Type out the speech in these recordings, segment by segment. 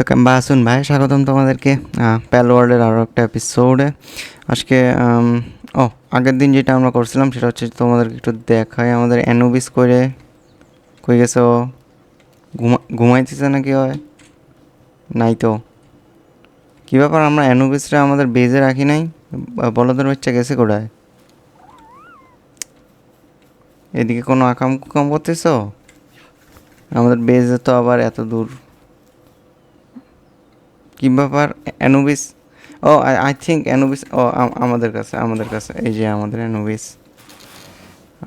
তো বাসুন ভাই, স্বাগতম তোমাদেরকে প্যাল ওয়ার্ল্ডের আরও একটা এপিসোডে আজকে ও, আগের দিন যেটা আমরা করছিলাম সেটা হচ্ছে তোমাদেরকে একটু দেখায় আমাদের অ্যানুবিস করে কই গেছে ও? ঘুমা, ঘুমাইতেছে নাকি হয় নাই তো। কী ব্যাপার, আমরা অ্যানুবিসরা আমাদের বেজে রাখি নাই? বলদের বাচ্চা গেছে কোথায়? এদিকে কোনো আকাম কুকাম করতেছ? আমাদের বেজে তো আবার এত দূর। কি ব্যাপার অ্যানুবিস। ও, আই থিঙ্ক অ্যানুবিস, ও আমাদের কাছে আমাদের কাছে। এই যে আমাদের অ্যানুবিস।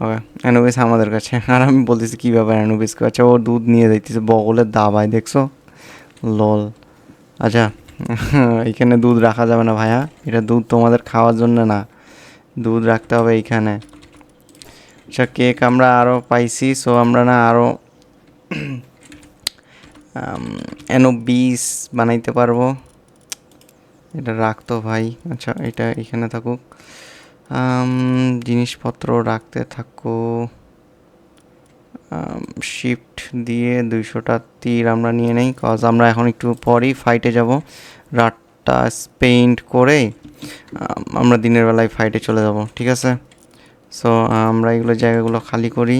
ও, অ্যানুবিস আমাদের কাছে। আর আমি বলতেছি কী ব্যাপার অ্যানুবিস কাছে ও দুধ নিয়ে যাইতেছে, বগলের দাবায়, দেখছ? লল। আচ্ছা এখানে দুধ রাখা যাবে না ভাইয়া। এটা দুধ তোমাদের খাওয়ার জন্য না। দুধ রাখতে হবে এইখানে। আচ্ছা কেক আমরা আরও পাইছি সো আমরা না আরও এনো বিষ বানাইতে পারব। এটা রাখতো ভাই। আচ্ছা এটা এখানে থাকুক। জিনিসপত্র রাখতে থাকো। শিফট দিয়ে দুইশোটা তীর আমরা নিয়ে নেই কজ আমরা এখন একটু পরেই ফাইটে যাব। রাতটা স্পেন্ড করে আম, আমরা দিনের বেলায় ফাইটে চলে যাব ঠিক আছে? সো আমরা এগুলো জায়গাগুলো খালি করি।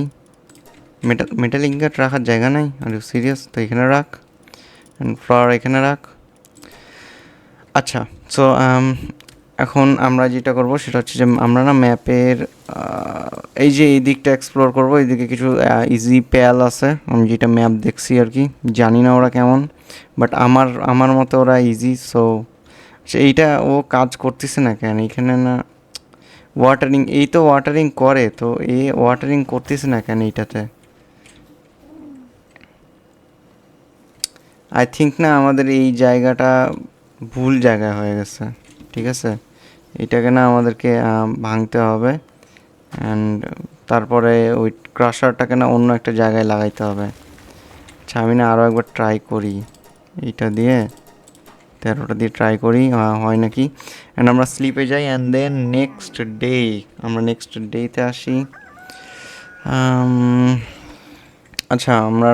মেটাল মেটাল ইঙ্গাট রাখার জায়গা নাই। আর সিরিয়াস তো এখানে রাখ। অ্যান্ড ফ্লাওয়ার এখানে রাখ। আচ্ছা সো এখন আমরা যেটা করব সেটা হচ্ছে যে আমরা না ম্যাপের এই যে এই দিকটা এক্সপ্লোর করব এইদিকে কিছু ইজি প্যাল আছে। আমি যেটা ম্যাপ দেখছি আর কি, জানি না ওরা কেমন বাট আমার আমার মতো ওরা ইজি সো এইটা ও কাজ করতেছে না কেন? এখানে না ওয়াটারিং এই তো ওয়াটারিং করে, তো এ ওয়াটারিং করতেছে না কেন এইটাতে? আই থিঙ্ক না, আমাদের এই জায়গাটা ভুল জায়গায় হয়ে গেছে, ঠিক আছে? এটাকে না আমাদেরকে ভাঙতে হবে অ্যান্ড তারপরে ওই ক্রাশারটাকে না অন্য একটা জায়গায় লাগাইতে হবে। আচ্ছা আমি না আরও একবার ট্রাই করি। এইটা দিয়ে, তেরোটা দিয়ে ট্রাই করি হয় নাকি? অ্যান্ড আমরা স্লিপে যাই অ্যান্ড দেন নেক্সট ডে আমরা নেক্সট ডেতে আসি। আচ্ছা আমরা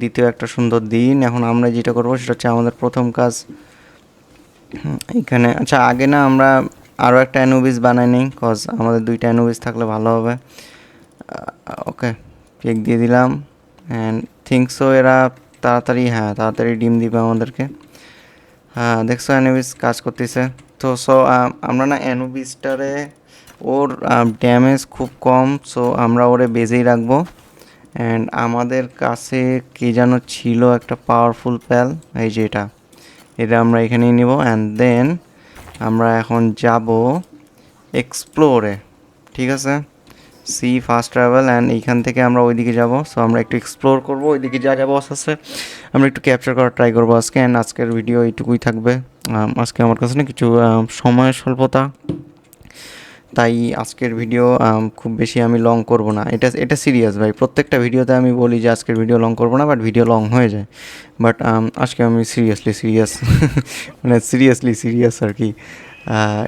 দ্বিতীয় একটা সুন্দর দিন। এখন আমরা যেটা করব সেটা হচ্ছে আমাদের প্রথম কাজ এখানে আচ্ছা আগে না আমরা আরও একটা অ্যানুবিস বানাই নিই কজ আমাদের দুইটা অ্যানুবিস থাকলে ভালো হবে। ওকে কেক দিয়ে দিলাম। অ্যান্ড থিঙ্কসও এরা তাড়াতাড়ি হ্যাঁ তাড়াতাড়ি ডিম দিবে আমাদেরকে। হ্যাঁ দেখছ অ্যানুবিস কাজ করতেছে। তো সো আমরা না অ্যানুবিসটারে, ওর ড্যামেজ খুব কম সো আমরা ওরে বেজেই রাখব। অ্যান্ড আমাদের কাছে কে যেন ছিল একটা পাওয়ারফুল প্যাল এই যে এটা। এটা আমরা এখানেই নিব অ্যান্ড দেন আমরা এখন যাব এক্সপ্লোরে ঠিক আছে? সি ফাস্ট ট্রাভেল অ্যান্ড এইখান থেকে আমরা ওইদিকে যাব। সো আমরা একটু এক্সপ্লোর করব, ওইদিকে যা যা বস আছে, আমরা একটু ক্যাপচার করার ট্রাই করব আজকে। অ্যান্ড আজকের ভিডিও এইটুকুই থাকবে। আজকে আমার কাছে না কিছু সময় স্বল্পতা। তাই আজকের ভিডিও খুব বেশি আমি লং করব না। এটা এটা সিরিয়াস ভাই। প্রত্যেকটা ভিডিওতে আমি বলি যে আজকের ভিডিও লং করব না বাট ভিডিও লং হয়ে যায়। বাট আজকে আমি সিরিয়াসলি সিরিয়াস মানে সিরিয়াসলি সিরিয়াস আর কি।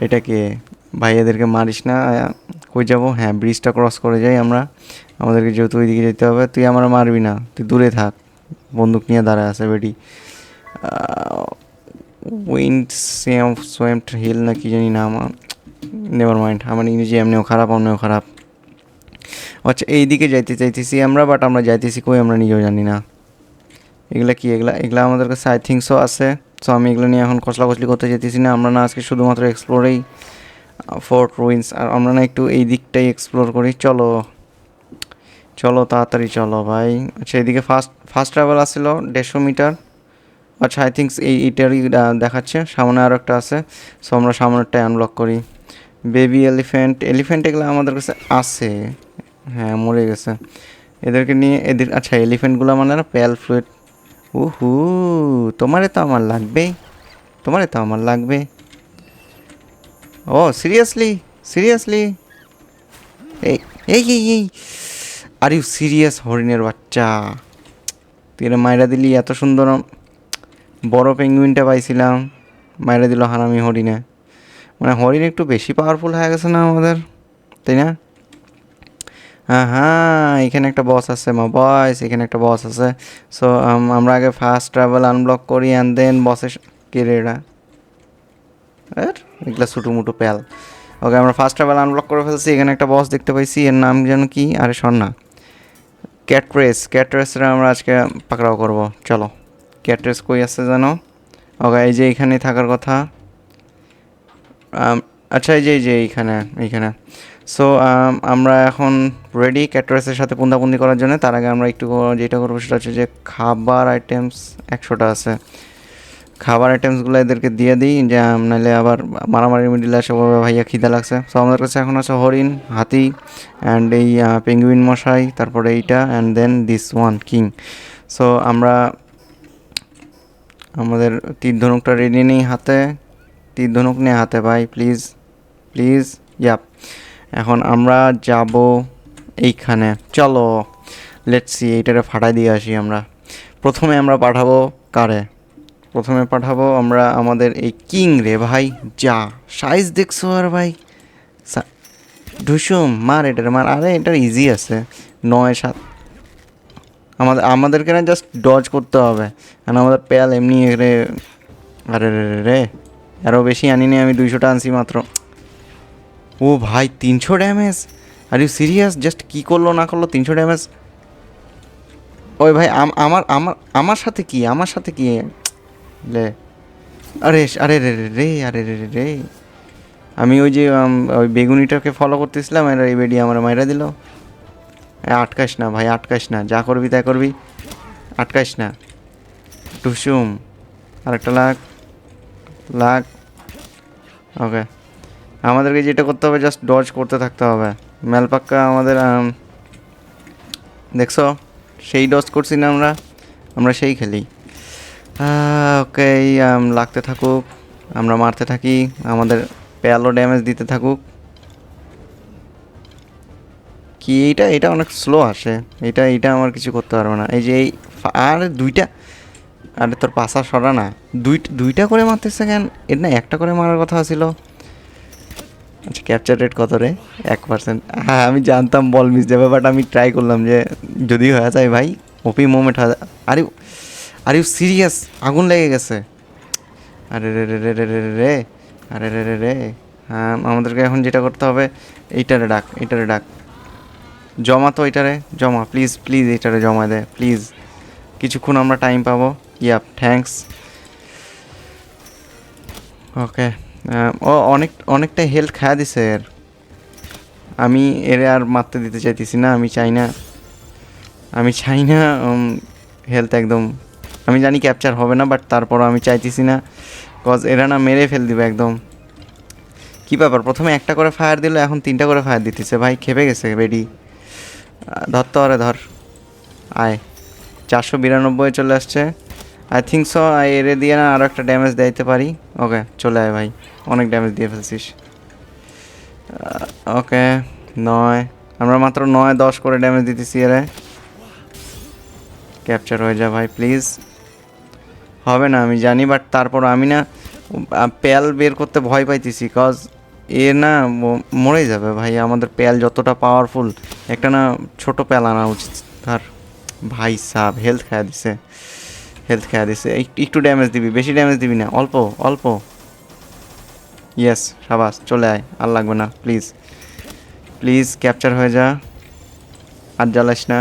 এটাকে ভাইয়াদেরকে মারিস না কই যাব? হ্যাঁ ব্রিজটা ক্রস করে যাই আমরা। আমাদেরকে যেহেতু ওইদিকে যেতে হবে, তুই আমার মারবি না। তুই দূরে থাক। বন্দুক নিয়ে দাঁড়ায় আছে বেটি। উইন্ড সেম সোয়েমড হিল না কি জানি না আমার নেভার মাইন্ড আমার ইংরেজি এমনিও খারাপ এমনিও খারাপ। আচ্ছা এই দিকে যাইতে চাইতেছি আমরা বাট আমরা যাইতেছি কই আমরা নিজেও জানি না। এগুলা কি? এগুলা এগুলা আমাদের কাছে আই থিঙ্কসও আছে। সো আমি এগুলো নিয়ে এখন কসলা কসলি করতে যেতেছি না। আমরা না আজকে শুধুমাত্র এক্সপ্লোরেই ফোর্ট রুইন্স আর আমরা না একটু এই দিকটাই এক্সপ্লোর করি। চলো চলো তাড়াতাড়ি চলো ভাই। আচ্ছা এদিকে ফার্স্ট ফার্স্ট ট্রাভেল আসছিল দেড়শো মিটার। আচ্ছা আই থিঙ্কস এই এটারই আহ, দেখাচ্ছে। সামনে আরও একটা আছে। সো আমরা সামনেরটাই আনলক করি। বেবি এলিফ্যান্ট এলিফ্যান্ট এগুলো আমাদের কাছে আছে। হ্যাঁ মরে গেছে। এদেরকে নিয়ে এদের আচ্ছা এলিফ্যান্টগুলো মানে না প্যাল ফ্লুইড। উহু, তোমারে তো আমার লাগবে। তোমারে তো আমার লাগবে। ও, সিরিয়াসলি সিরিয়াসলি। এই এই এই। আর ইউ সিরিয়াস হরিণের বাচ্চা। তুই এটা মাইরা দিলি, এত সুন্দর। বড় পেঙ্গুইনটা পাইছিলাম। মাইরা দিল হারামি হরিণে। মানে হরিণ একটু বেশি পাওয়ারফুল হয়ে গেছে না আমাদের? তাই না? হ্যাঁ এখানে একটা বস আছে মা বয়স এখানে একটা বস আছে। সো আমরা আগে ফার্স্ট ট্রাভেল আনব্লক করি অ্যান্ড দেন বসের এগুলা ছোটো মুটো প্যাল। ওকে আমরা ফার্স্ট ট্রাভেল আনব্লক করে ফেলছি, এখানে একটা বস দেখতে পাইছি, এর নাম যেন কি? আরে স্বর্ণা ক্যাট রেস ক্যাট আমরা আজকে পাকড়াও করব। চলো ক্যাটরেস কই আছে যেন? ওকে এই যে এইখানে থাকার কথা। আচ্ছা এই যে এই যে, এইখানে এইখানে। সো আমরা এখন রেডি ক্যাটারাসের সাথে পুন্দাপুন্দি করার জন্য। তার আগে আমরা একটু যেটা করব সেটা হচ্ছে যে, খাবার আইটেমস একশোটা আছে। খাবার আইটেমসগুলো এদেরকে দিয়ে দিই, যে নাহলে আবার মারামারি মিডিলে বলবে ভাইয়া খিদে লাগছে। সো আমাদের কাছে এখন আছে হরিণ, হাতি অ্যান্ড এই পেঙ্গুইন মশাই, তারপরে এইটা and then this one king so আমরা, আমাদের তীর ধনুকটা রেডি নেই হাতে। তীর ধনুক নিয়ে হাতে ভাই প্লিজ প্লিজ ইয়াপ এখন আমরা যাব এইখানে। চলো লেটস এইটারে ফাটাই দিয়ে আসি আমরা। প্রথমে আমরা পাঠাবো কারে? প্রথমে পাঠাবো আমরা আমাদের এই কিং রে ভাই, যা। সাইজ দেখছ আর ভাই? ঢুসুম মার এটার, মার। আরে এটার ইজি আছে। নয়, সাত। আমাদের, আমাদেরকে না জাস্ট ডজ করতে হবে। কারণ আমাদের প্যাল এমনি রে আরে রে রে। আরও বেশি আনিনি আমি দুইশোটা আনছি মাত্র। ও ভাই, তিনশো damage are you serious just কী করল না করল, তিনশো ড্যামেজ ওই ভাই, আম- আমার আমার আমার সাথে কি? আমার সাথে কি? লে। আরে আরে, রে রে রে, আরে, রে রে রে। আমি ওই যে ওই বেগুনিটাকে ফলো করতেছিলাম আর এই বেডি আমার মাইরা দিল। আটকাস না ভাই আটকাস না। যা করবি তাই করবি। আটকাস না। টুসুম। আরেকটা লাখ লাখ ওকে আমাদেরকে যেটা করতে হবে জাস্ট ডজ করতে থাকতে হবে। মেলপাক্কা আমাদের দেখছ? সেই ডজ করছি না আমরা আমরা সেই খেলি। ওকে লাগতে থাকুক, আমরা মারতে থাকি, আমাদের প্যালো ড্যামেজ দিতে থাকুক। কি, এইটা এটা অনেক স্লো আসে। এটা এটা আমার কিছু করতে পারব না। এই যে এই, আর দুইটা আরে তোর পাশা সরা না। দুই দুইটা করে মারতেছে কেন? এর না একটা করে মারার কথা ছিল। আচ্ছা ক্যাপচার রেট কত রে? এক পার্সেন্ট হ্যাঁ আমি জানতাম বল মিস যাবে বাট আমি ট্রাই করলাম যে যদি হয়ে যায় ভাই ওপি মোমেন্ট হয়ে আরে আর ইউ সিরিয়াস আগুন লেগে গেছে। আরে রে রে রে রে রে রে, আরে রে রে রে। হ্যাঁ আমাদেরকে এখন যেটা করতে হবে, এইটারে ডাক এইটারে ডাক। জমা তো এইটারে, জমা প্লিজ প্লিজ এইটারে জমা দে প্লিজ কিছুক্ষণ আমরা টাইম পাবো। ইয়াপ থ্যাঙ্কস ওকে ও অনেক, অনেকটা হেলথ খায়া দিছে এর। আমি এর আর মারতে দিতে চাইতেছি না, আমি চাই না। আমি চাই না হেলথ একদম। আমি জানি ক্যাপচার হবে না বাট তারপরও আমি চাইতেছি না। কজ এরা না মেরে ফেল দিবে একদম। কী ব্যাপার? প্রথমে একটা করে ফায়ার দিল, এখন তিনটা করে ফায়ার দিতেছে। ভাই, খেপে গেছে বেডি ধর তো আরে ধর। আয়। চারশো বিরানব্বই চলে আসছে। আই থিঙ্ক সো এরে দিয়ে না আরও একটা ড্যামেজ দিতে পারি। ওকে চলে আয় ভাই। অনেক ড্যামেজ দিয়ে ফেলছিস। ওকে নয়। আমরা মাত্র নয়, দশ করে ড্যামেজ দিতেছি এরে। ক্যাপচার হয়ে যা ভাই প্লিজ হবে না, আমি জানি বাট তারপর আমি না প্যাল বের করতে ভয় পাইতেছি কজ এ না মরে যাবে ভাই। আমাদের প্যাল যতটা পাওয়ারফুল একটা না ছোট প্যাল আনা উচিত। তার ভাই সাব হেলথ খাওয়া দিছে। হেলথ খাওয়া দিছে। একটু ড্যামেজ দিবি, বেশি ড্যামেজ দিবি না, অল্প অল্প। ইয়েস সাবাস, চলে আয়, আর লাগবে না প্লিজ প্লিজ ক্যাপচার হয়ে যা। আর জ্বালাস না।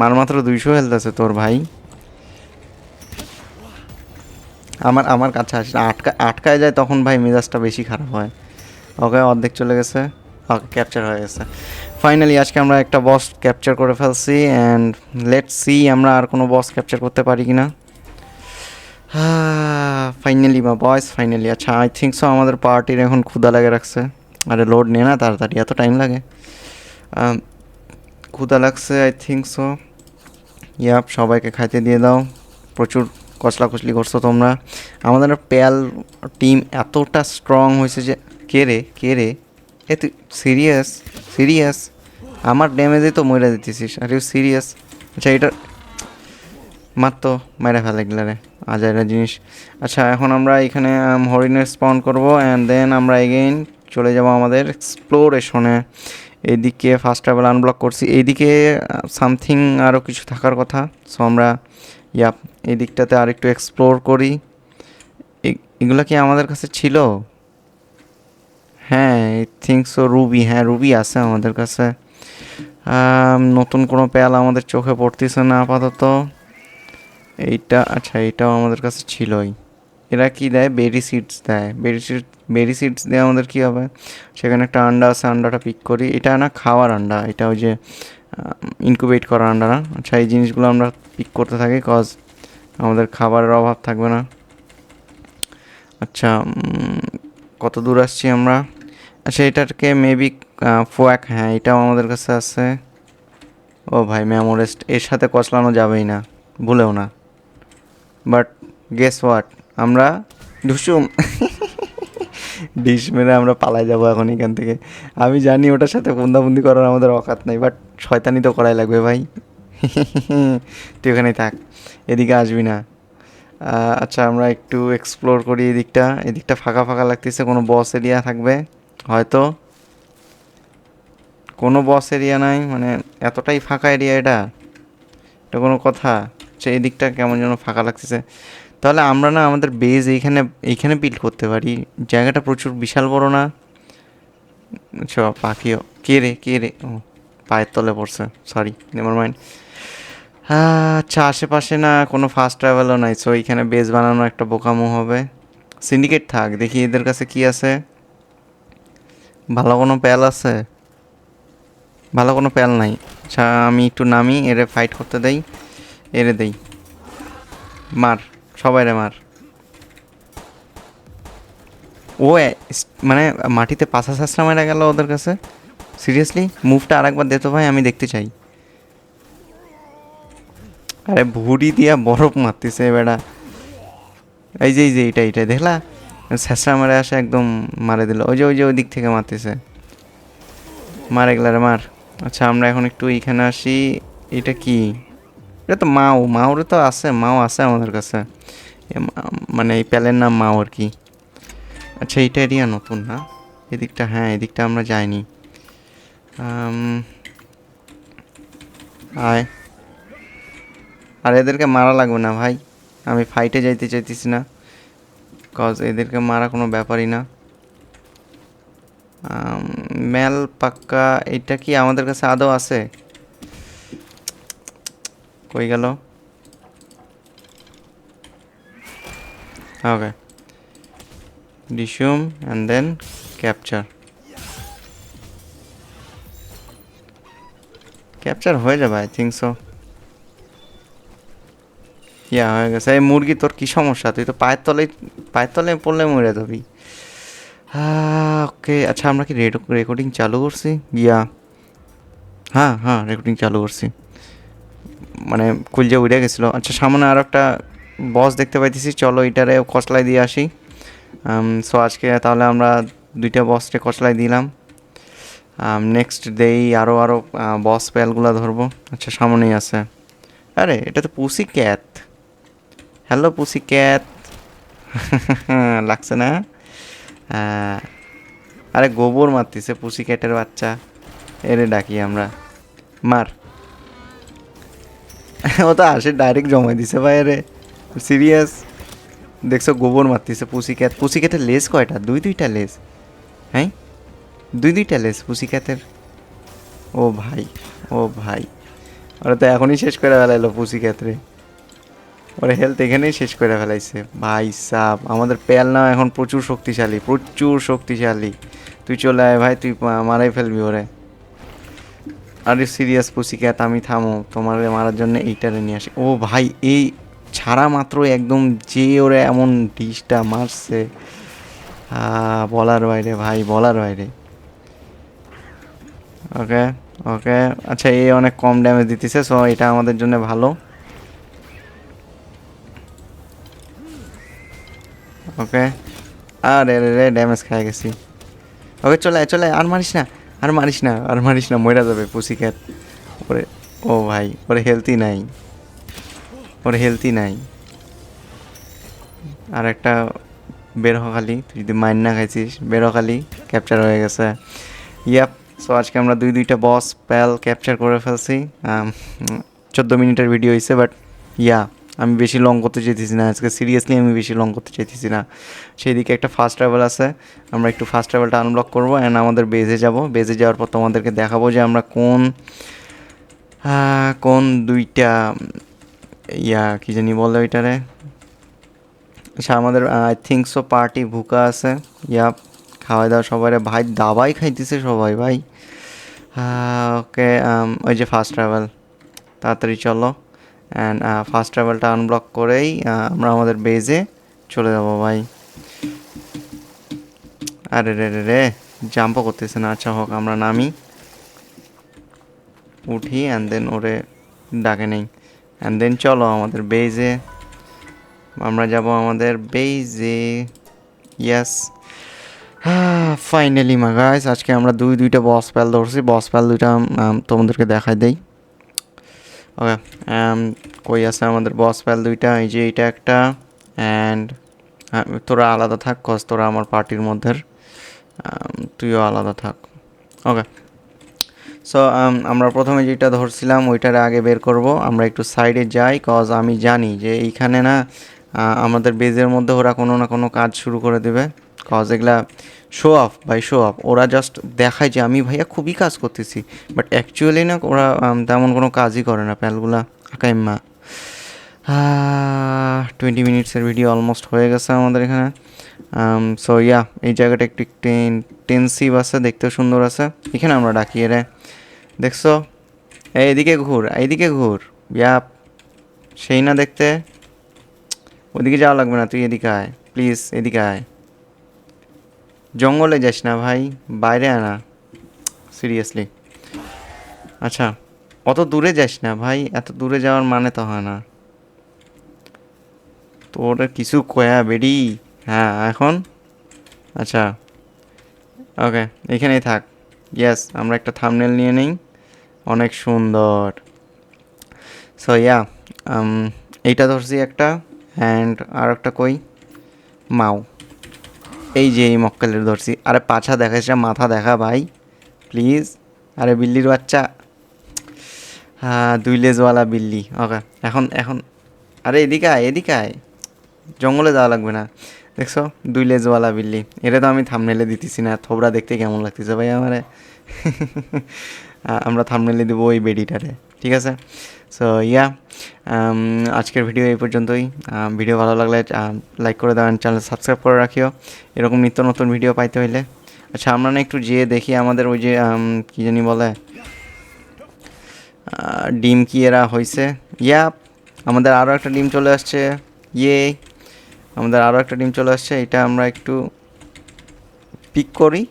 মার মাত্র দুইশো হেলথ আছে তোর ভাই। আমার আমার কাছে আসে আটকা, আটকায় যায় তখন ভাই মেজাজটা বেশি খারাপ হয়। ওকে, অর্ধেক চলে গেছে। ওকে ক্যাপচার হয়ে গেছে। ফাইনালি আজকে আমরা একটা বস ক্যাপচার করে ফেলছি অ্যান্ড লেট সি আমরা আর কোনো বস ক্যাপচার করতে পারি কি না ফাইনালি বা বয়স ফাইনালি আচ্ছা আই থিঙ্ক সো আমাদের পার্টির এখন ক্ষুদা লাগে রাখছে। আরে লোড নে না, তাড়াতাড়ি, এত টাইম লাগে। ক্ষুদা লাগছে আই থিঙ্ক সো ইয়াপ সবাইকে খাইতে দিয়ে দাও। প্রচুর কচলা কচলি করছ তোমরা। আমাদের প্যাল টিম এতটা স্ট্রং হয়েছে যে, কে রে কে রে? এ তুই সিরিয়াস সিরিয়াস আমার ড্যামেজে তো মরে দিতেছিস। আর ইউ সিরিয়াস আচ্ছা এটা মাত্র মেরে ফেলে গেলে রে আজাইরা জিনিস। আচ্ছা এখন আমরা এখানে হরিণের স্পন করব অ্যান্ড দেন আমরা এগেইন চলে যাব আমাদের এক্সপ্লোরেশনে এইদিকে ফার্স্ট ট্রাভেল আনব্লক করছি। এইদিকে সামথিং আরও কিছু থাকার কথা। সো আমরা ইয়াপ এই দিকটাতে আর একটু এক্সপ্লোর করি এগুলো কি আমাদের কাছে ছিল? হ্যাঁ আই থিঙ্ক সো রুবি হ্যাঁ রুবি আছে আমাদের কাছে। নতুন কোনো পেয়ালা আমাদের চোখে পড়তেছে না, আপাতত। এইটা আচ্ছা এইটাও আমাদের কাছে ছিলই। এরা কি দেয়? বেরি সিডস দেয়। বেরি সিডস বেরি সিডস দিয়ে আমাদের কি হবে? সেখানে একটা আন্ডা আছে, আন্ডাটা পিক করি। এটা না খাওয়ার আন্ডা, এটা ওই যে ইনকুবেট করা আন্ডা না। আচ্ছা এই জিনিসগুলো আমরা পিক করতে থাকি কজ আমাদের খাবারের অভাব থাকবে না। আচ্ছা কত দূর আসছি আমরা? আচ্ছা এটাকে মেবি ফোয়াক হ্যাঁ এটাও আমাদের কাছে আছে। ও ভাই মেমোরেস্ট এর সাথে কচলানো যাবেই না। ভুলেও না। বাট গেস হোয়াট আমরা ঢুসুম ডিশ মেরে আমরা পালাই যাব এখন এখান থেকে। আমি জানি ওটার সাথে বন্দাবন্দি করার আমাদের অকাত নাই বাট শয়তানি তো করাই লাগবে ভাই। তুই ওখানেই থাক, এদিকে আসবি না। আচ্ছা আমরা একটু এক্সপ্লোর করি এদিকটা। এদিকটা ফাঁকা ফাঁকা লাগতেছে, কোনো বস এরিয়া থাকবে, হয়তো। কোনো বস এরিয়া নাই মানে এতটাই ফাঁকা এরিয়া এটা। এটা কোনো কথা। আচ্ছা এদিকটা কেমন যেন ফাঁকা লাগতেছে। তাহলে আমরা না আমাদের বেজ এইখানে এইখানে বিল্ড করতে পারি। জায়গাটা প্রচুর বিশাল বড় না? আচ্ছা পাখিও কে রে কে রে? ও, পায়ের তলে পড়ছে সরি নেভার মাইন্ড আচ্ছা আশেপাশে না কোনো ফাস্ট ট্রাভেলও নাই সো এইখানে বেজ বানানো একটা বোকামো হবে। সিন্ডিকেট থাক, দেখি এদের কাছে কি আছে। ভালো কোনো প্যাল আছে? ভালো কোনো প্যাল নাই। আচ্ছা আমি একটু নামি, এরে ফাইট করতে দেই। এরে দেই। মার, সবাই রে মার। ও মানে মাটিতে পাশা শাস্ত্রা মেরা গেল ওদের কাছে। সিরিয়াসলি মুভটা আরেকবার দে তো ভাই, আমি দেখতে চাই। আরে ভুড়ি দিয়া বরফ মারতেছে বেড়া। এই যে এই যে, এইটা এইটা, দেখলা? শেষরা মারে আসে একদম মারে দিল। ওই যে ওই যে, ওই দিক থেকে মারতেছে। মার এগুলারে মার। আচ্ছা আমরা এখন একটু এইখানে আসি। এটা কি? এটা তো মাও, মাওরে তো আছে, মাও আছে আমাদের কাছে। মানে এই প্যালের নাম মাও আর কি। আচ্ছা এইটা এরিয়া নতুন না? এদিকটা হ্যাঁ এদিকটা আমরা যাইনি। আয়। আর এদেরকে মারা লাগবে না ভাই। আমি ফাইটে যাইতে চাইতেছি না। কজ এদেরকে মারা কোনো ব্যাপারই না। মেল, পাক্কা, এটা কি আমাদের কাছে আদৌ আছে? কই গেল? ওকে ডিসিউম অ্যান্ড দেন ক্যাপচার ক্যাপচার হয়ে যাবে আই থিঙ্ক সো ইয়া হয়ে গেছে। এই মুরগি তোর কি সমস্যা? তুই তো পায়ের তলে পায়ের তলে পড়লে মরে যাবি। ওকে আচ্ছা আমরা কি রেকর্ডিং চালু করছি? ইয়া হ্যাঁ হ্যাঁ রেকর্ডিং চালু করছি। মানে কুলজে উড়ে গেছিল। আচ্ছা সামনে আর একটা বস দেখতে পাইতেছি। চলো এটারে কচলাই দিয়ে আসি। সো আজকে তাহলে আমরা দুইটা বসকে কচলাই দিলাম। নেক্সট দেই আরও আরও বস প্যালগুলো ধরবো। আচ্ছা সামনেই আছে। আরে, এটা তো pussy cat hello pussy cat লাগছে না? আরে গোবর মারতিছে পুসি ক্যাটের বাচ্চা। এরে ডাকি আমরা। মার। ও তো আসে ডাইরেক্ট জমাই দিছে ভাই রে সিরিয়াস দেখছ, গোবর মারতিছে পুসি ক্যাট পুসি ক্যাটের লেস কয়টা? দুই দুইটা লেস হ্যাঁ? দুই দুইটা লেস পুসি ক্যাটের ও ভাই ও ভাই। ওরা তো এখনই শেষ করে ফেলাইলো পুসি ক্যাটরে ওরা হেলথ এখানেই শেষ করে ফেলাইছে। ভাই সাপ আমাদের প্যাল না এখন প্রচুর শক্তিশালী প্রচুর শক্তিশালী। তুই চলে আয় ভাই, তুই মারাই ফেলবি ওরে। আরে সিরিয়াস পুসিক্যাট আমি থামো, তোমার মারার জন্য এইটারে নিয়ে আসি। ও ভাই, এই ছাড়া মাত্র একদম যে ওরে এমন ডিশটা মারছে। বলার বাইরে ভাই, বলার বাইরে। ওকে ওকে আচ্ছা এই অনেক কম ড্যামেজ দিতেছে সো এটা আমাদের জন্য ভালো। ওকে, আরে রে রে ড্যামেজ খেয়ে গেছি। ওকে, চলে চলে আর মারিস না। আর মারিস না, আর মারিস না মরে যাবে পুসি ক্যাট ওরে, ও ভাই, ওরে হেলথই নাই। ওর হেলথই নাই। আর একটা বের হ খালি, তুই যদি মাইন না খাইছিস, বের খালি ক্যাপচার হয়ে গেছে। ইয়াপ সো আজকে আমরা দুই দুইটা বস প্যাল ক্যাপচার করে ফেলছি। চোদ্দ মিনিটের ভিডিও হয়েছে বাট ইয়া আমি বেশি লং করতে চাইতেছি না। আজকে সিরিয়াসলি আমি বেশি লং করতে চাইতেছি না। সেই দিকে একটা ফাস্ট ট্রাভেল আছে। আমরা একটু ফাস্ট ট্রাভেলটা আনব্লক করব অ্যান্ড আমাদের বেজে যাব। বেজে যাওয়ার পর তোমাদেরকে দেখাবো যে আমরা কোন কোন দুইটা, ইয়া, কি জানি বলে ওইটারে? আচ্ছা আমাদের আই থিঙ্ক সো পার্টি ভুকা আছে। ইয়া খাওয়া দাওয়া সবাই ভাই, দাবাই খাইতেছে সবাই, ভাই। ওকে ওই যে ফার্স্ট ট্রাভেল তাড়াতাড়ি চলো। অ্যান্ড ফাস্ট ট্রাভেলটা আনব্লক করেই আহ, আমরা আমাদের বেজে চলে যাব ভাই। আরে রে রে রে জাম্পও করতেছে না আচ্ছা হোক আমরা নামি। উঠি অ্যান্ড দেন ওরে ডাকে নেই। অ্যান্ড দেন চলো আমাদের বেজে আমরা যাব আমাদের বেজে ইয়াস ফাইনালি মা গাইস আজকে আমরা দুই দুইটা বস প্যাল ধরছি। বস প্যাল দুইটা তোমাদেরকে দেখাই দেই। ওকে কই আছে আমাদের বস প্যাল দুইটা, এই যে এইটা একটা অ্যান্ড তোরা আলাদা থাক কজ তোরা আমার পার্টির মধ্যে তুইও আলাদা থাক। ওকে সো আমরা প্রথমে যেটা ধরছিলাম, ওইটার আগে বের করব, আমরা একটু সাইডে যাই কজ আমি জানি যে এইখানে না আমাদের বেজের মধ্যে ওরা কোনো না কোনো কাজ শুরু করে দেবে। কজ এগুলা show off by show off ওরা জাস্ট দেখায় যে আমি ভাইয়া খুবই কাজ করতেছি বাট অ্যাকচুয়ালি না ওরা তেমন কোনো কাজই করে না, প্যালগুলা আকাইম্মা টোয়েন্টি মিনিটসের ভিডিও অলমোস্ট হয়ে গেছে আমাদের এখানে। সো ইয়া এই জায়গাটা একটু টেন্সিভ আছে, দেখতেও সুন্দর আছে। এখানে আমরা ডাকি রে দেখছ? এই এদিকে ঘুর, এইদিকে ঘুর। ইয়া সেই না দেখতে। ওদিকে যাওয়া লাগবে না, তুই এদিকে আয়। প্লিজ এদিকে আয়। জঙ্গলে যাস না ভাই, বাইরে আনা সিরিয়াসলি আচ্ছা অত দূরে যাস না ভাই, এত দূরে যাওয়ার মানে তো হয় না। তোর কিছু কয়া বেডি। হ্যাঁ এখন? আচ্ছা ওকে, এখানেই থাক। ইয়েস আমরা একটা থামনেল নিয়ে নিই। অনেক সুন্দর। সো ইয়া এইটা ধরছি একটা অ্যান্ড আর একটা কই? মাও। এই যে এই মক্কেলের ধরছি। আরে পাছা দেখাইছে মাথা দেখা ভাই প্লিজ আরে বিল্লির বাচ্চা। হ্যাঁ দুই লেজওয়ালা বিল্লি। ওকে এখন এখন। আরে এদিকে আয় এদিকে আয়। জঙ্গলে যাওয়া লাগবে না। দেখছ? দুই লেজওয়ালা বিল্লি। এটা তো আমি থামনেলে দিতেছি না। থোবরা দেখতে কেমন লাগতেছে ভাই আমারে? আমরা থামনেলে দেবো ওই বেডিটারে। ঠিক আছে? সো ইয়া আজকের ভিডিও এই পর্যন্তই। ভিডিও ভালো লাগলে লাইক করে দেবেন চ্যানেল সাবস্ক্রাইব করে রাখিও। এরকম নিত্য নতুন ভিডিও পাইতে হইলে। আচ্ছা আমরা না একটু যেয়ে দেখি আমাদের ওই যে কি জানি বলে ডিম কি এরা হয়েছে ইয়া আমাদের আরও একটা ডিম চলে আসছে। ইয়ে আমাদের আরও একটা ডিম চলে আসছে। এটা আমরা একটু পিক করি।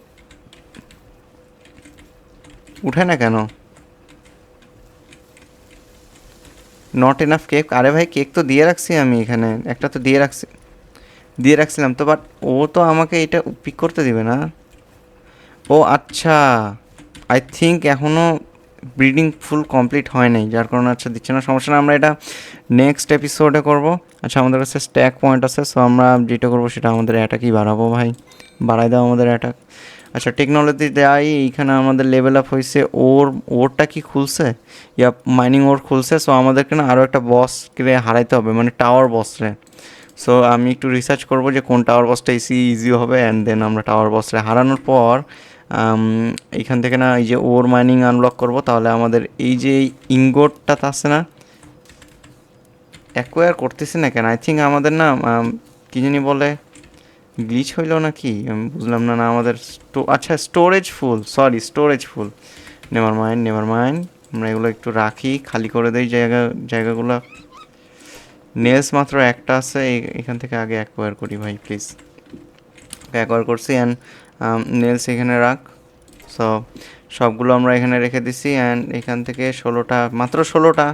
উঠে না কেন? নট এনাফ কেক আরে ভাই কেক তো দিয়ে রাখছি আমি এখানে। একটা তো দিয়ে রাখছি। দিয়ে রাখছিলাম তো বাট ও তো আমাকে এটা পিক করতে দিবে না। ও আচ্ছা আই থিঙ্ক এখনও ব্রিডিং ফুল কমপ্লিট হয় নাই, যার কারণে আচ্ছা দিচ্ছে না। সমস্যা না, আমরা এটা নেক্সট এপিসোডে করব। আচ্ছা আমাদের কাছে স্ট্যাক পয়েন্ট আছে সো আমরা যেটা করব সেটা আমাদের অ্যাটাকই বাড়াবো ভাই। বাড়াই দাও আমাদের অ্যাটাক আচ্ছা টেকনোলজি দেয় এইখানে আমাদের লেভেল আপ হয়েছে ওর, ওরটা কি খুলছে? ইয়া মাইনিং ওর খুলছে। সো আমাদেরকে না আরও একটা বসকে হারাইতে হবে মানে টাওয়ার বসরে সো আমি একটু রিসার্চ করব যে কোন টাওয়ার বসটা ইসি ইজি হবে অ্যান্ড দেন আমরা টাওয়ার বসরে হারানোর পর এইখান থেকে না এই যে ওর মাইনিং আনলক করব। তাহলে আমাদের এই যে ইঙ্গোটটা আছে না অ্যাকোয়ার করতেছি না কেন? আই থিঙ্ক আমাদের না কি জানি বলে গ্লিচ হইল না কি আমি বুঝলাম না না আমাদের আচ্ছা storage full sorry storage full never mind never mind আমরা এগুলো একটু রাখি, খালি করে দেই জায়গা, জায়গাগুলো। নেলস মাত্র একটা আছে এখান থেকে আগে অ্যাকোয়ার করি ভাই প্লিজ অ্যাকোয়ার করছি অ্যান্ড নেলস এখানে রাখ। সো সবগুলো আমরা এখানে রেখে দিছি অ্যান্ড এখান থেকে ষোলোটা, মাত্র ষোলোটা।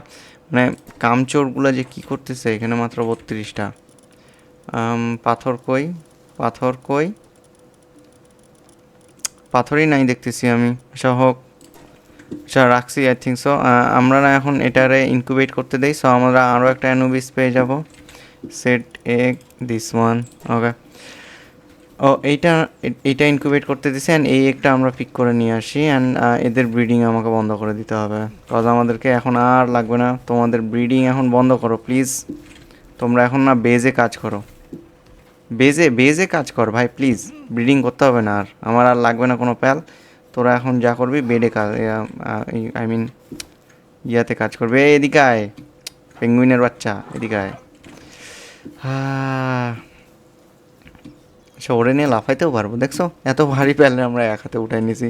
মানে কামচোরগুলো যে কি করতেছে, এখানে মাত্র বত্রিশটা। পাথর কই? পাথর কই? পাথরই নাই দেখতেছি আমি। আচ্ছা হোক। আচ্ছা রাখছি আই থিঙ্ক সো আমরা না এখন এটারে ইনকুবেট করতে দিই। সো আমরা আরও একটা অ্যানুবিস পেয়ে যাব। Set egg this one okay ও, এইটা এইটা ইনকিউবেট করতে দিছে অ্যান্ড এই একটা আমরা পিক করে নিয়ে আসি অ্যান্ড এদের ব্রিডিং আমাকে বন্ধ করে দিতে হবে। কজ আমাদেরকে এখন আর লাগবে না। তোমাদের ব্রিডিং এখন বন্ধ করো প্লিজ তোমরা এখন না বেজে কাজ করো। বেজে বেজে কাজ কর ভাই প্লিজ ব্রিডিং করতে হবে না আর। আমার আর লাগবে না কোনো প্যাল। তোরা এখন যা করবি বেডে কাজ আই মিন ইয়াতে কাজ করবে। এদিকে আয়। পেঙ্গুইনের বাচ্চা, এদিকে আয়। আচ্ছা ওরে নিয়ে লাফাইতেও পারব, দেখছ? এত ভারী প্যালে আমরা এক হাতে উঠাই নিয়েছি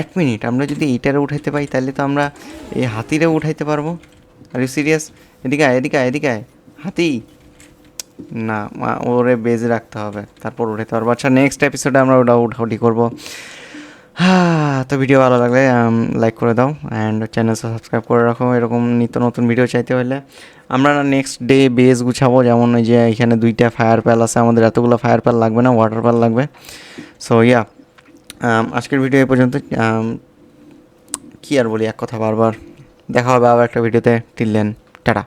এক মিনিট, আমরা যদি এইটারে উঠাইতে পাই তাহলে তো আমরা এই হাতিরেও উঠাইতে পারব। আর সিরিয়াস এদিকে আয় এদিকে আয় এদিকে আয়। হাতি! না ওরে বেজে রাখতে হবে, তারপর উঠাইতে পারব আচ্ছা নেক্সট এপিসোডে আমরা ওটা উঠাউটি করব। হ্যাঁ তো ভিডিও ভালো লাগলে লাইক করে দাও অ্যান্ড চ্যানেল সাবস্ক্রাইব করে রাখো। এরকম নিত্য নতুন ভিডিও চাইতে হলে আমরা নেক্সট ডে বেস গুছাবো, যেমন ওই যে এখানে দুইটা ফায়ার প্যাল আছে, আমাদের এতগুলো ফায়ার প্যাল লাগবে না ওয়াটার প্যাল লাগবে। সো ইয়া আজকের ভিডিও এ পর্যন্ত কি আর বলি, এক কথা বারবার। দেখা হবে আবার একটা ভিডিওতে টিললেন টাটা।